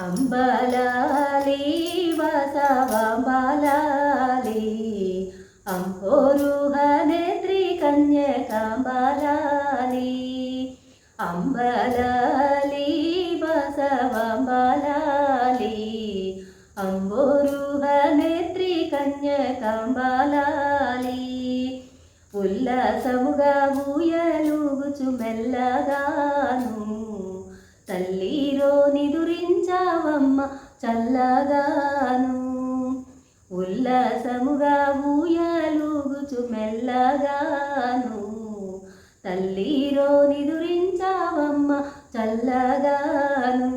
అంబలాలి వసవంబలాలి అంబోరుహనేత్రి కన్యకంబలాలి అంబలాలి వసవంబలాలి అంబోరుహనేత్రి కన్యకంబలాలి. ఉల్లాసముగా ఊయలుగుచు మెల్లగాను తల్లిరో నిదురించావమ్మ చల్లగాను. ఉల్లాసముగా ఊయలుగుచు మెల్లగాను. తల్లిరో నిదురించావమ్మ చల్లగాను.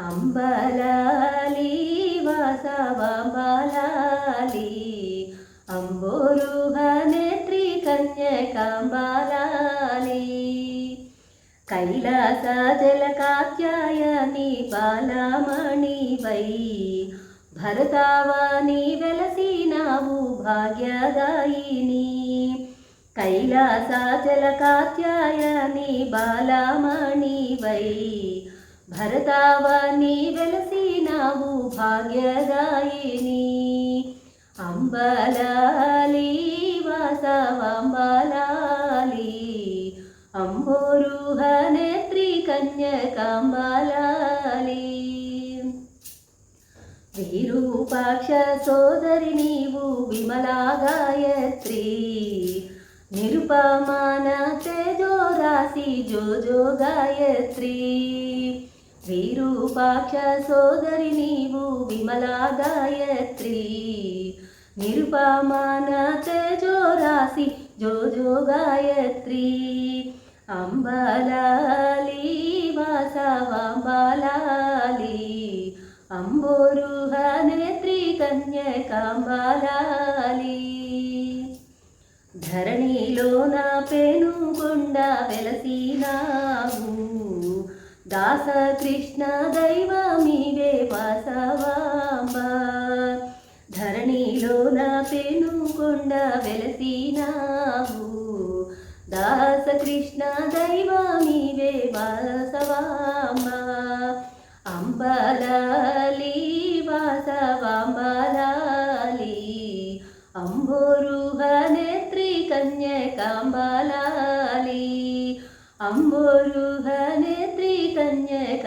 అంబలాలి వాసవంబలాలి. అంబోరుహ నేత్రి కన్యకాంబలాలి కైలాస బాలమణి వై. భరతావాణి వెలసినావు భాగ్యదాయిని. కైలాస బాలమణి వై. భరతావాణి వెలసినావు భాగ్యదాయిని. అంబలాలి వాసవంబలాలి అంబోరుహ కన్యకాంబలాలి విరూపాక్ష సోదరి నీవు విమలా గాయత్రి నిరుపమాన తేజో రాశి జోజో గాయత్రి విరూపాక్ష సోదరి నీవు విమలా గాయత్రి నిరుపమాన తేజో రాశి జోజో గాయత్రి అంబలా వాసవంబలాలి అంబోరుహ నేత్రి కన్యకాంబలాలి. ధరణిలో నా పెనుగొండ వెలసినావు. దాస కృష్ణ దైవమివే వాసవాంబ. ధరణిలో నా పెనుగొండ వెలసినావు. దాస కృష్ణ దైవ బాలాలి వాసవాంబాలాలి అంబోరుహనేత్రి కన్యకాంబాలాలి అంబోరుహనేత్రి కన్యకాంబాలాలి